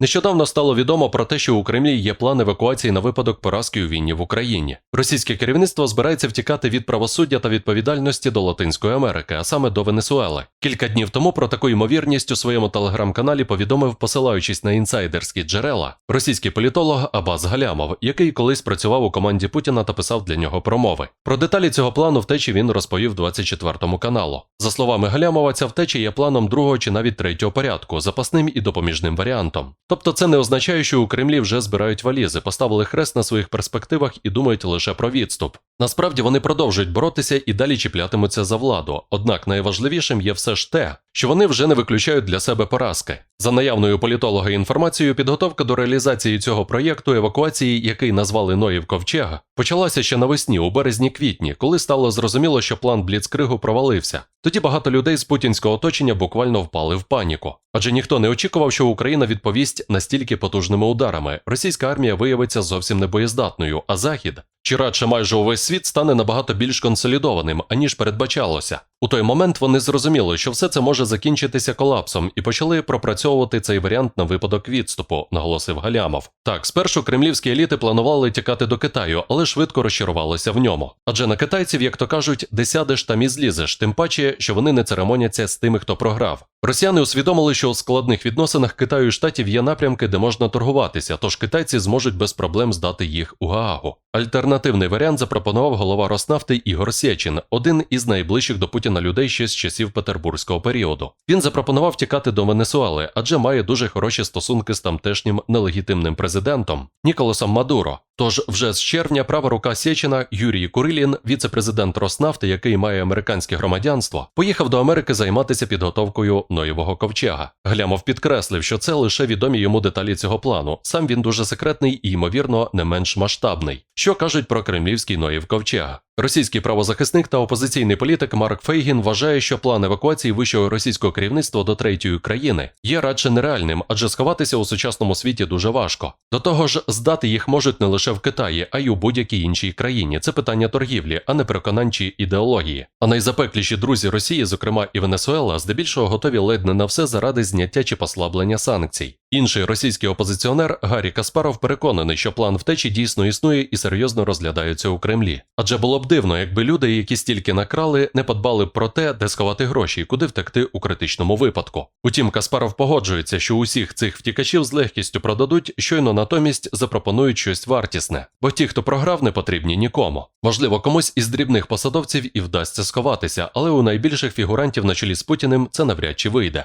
Нещодавно стало відомо про те, що у Кремлі є план евакуації на випадок поразки у війні в Україні. Російське керівництво збирається втікати від правосуддя та відповідальності до Латинської Америки, а саме до Венесуели. Кілька днів тому про таку ймовірність у своєму телеграм-каналі повідомив, посилаючись на інсайдерські джерела, російський політолог Абаз Галямов, який колись працював у команді Путіна та писав для нього промови. Про деталі цього плану втечі він розповів 24 каналу. За словами Галямова, ця втеча є планом другого чи навіть третього порядку, запасним і допоміжним варіантом. Тобто це не означає, що у Кремлі вже збирають валізи, поставили хрест на своїх перспективах і думають лише про відступ. Насправді вони продовжують боротися і далі чіплятимуться за владу. Однак найважливішим є все ж те, що вони вже не виключають для себе поразки. За наявною політолога інформацією, підготовка до реалізації цього проєкту евакуації, який назвали Ноїв Ковчега, почалася ще навесні, у березні-квітні, коли стало зрозуміло, що план Бліцкригу провалився. Тоді багато людей з путінського оточення буквально впали в паніку. Адже ніхто не очікував, що Україна відповість настільки потужними ударами. Російська армія виявиться зовсім небоєздатною, а Захід, чи радше майже увесь світ стане набагато більш консолідованим, аніж передбачалося. У той момент вони зрозуміли, що все це може закінчитися колапсом, і почали пропрацьовувати цей варіант на випадок відступу, наголосив Галямов. Так, спершу кремлівські еліти планували тікати до Китаю, але швидко розчарувалися в ньому. Адже на китайців, як то кажуть, де сядеш там і злізеш, тим паче, що вони не церемоняться з тими, хто програв. Росіяни усвідомили, що у складних відносинах Китаю і штатів є напрямки, де можна торгуватися, тож китайці зможуть без проблем здати їх у Гаагу. Альтернативний варіант запропонував голова Роснафти Ігор Сєчин, один із найближчих до Путіна людей ще з часів петербурзького періоду. Він запропонував тікати до Венесуели, адже має дуже хороші стосунки з тамтешнім нелегітимним президентом Ніколасом Мадуро. Тож вже з червня права рука Сєчина Юрій Курилін, віце-президент Роснафти, який має американське громадянство, поїхав до Америки займатися підготовкою Ноєвого ковчега. Глямов підкреслив, що це лише відомі йому деталі цього плану. Сам він дуже секретний і, ймовірно, не менш масштабний. Що кажуть про кремлівський Ноєв ковчега? Російський правозахисник та опозиційний політик Марк Фейгін вважає, що план евакуації вищого російського керівництва до третьої країни є радше нереальним, адже сховатися у сучасному світі дуже важко. До того ж, здати їх можуть не лише в Китаї, а й у будь-якій іншій країні. Це питання торгівлі, а не переконань чи ідеології. А найзапекліші друзі Росії, зокрема і Венесуела, здебільшого готові ледь не на все заради зняття чи послаблення санкцій. Інший російський опозиціонер Гаррі Каспаров переконаний, що план втечі дійсно існує і серйозно розглядається у Кремлі. Адже було б дивно, якби люди, які стільки накрали, не подбали про те, де сховати гроші і куди втекти у критичному випадку. Утім, Каспаров погоджується, що усіх цих втікачів з легкістю продадуть, щойно натомість запропонують щось вартісне, бо ті, хто програв, не потрібні нікому. Можливо, комусь із дрібних посадовців і вдасться сховатися, але у найбільших фігурантів на чолі з Путіним це навряд чи вийде.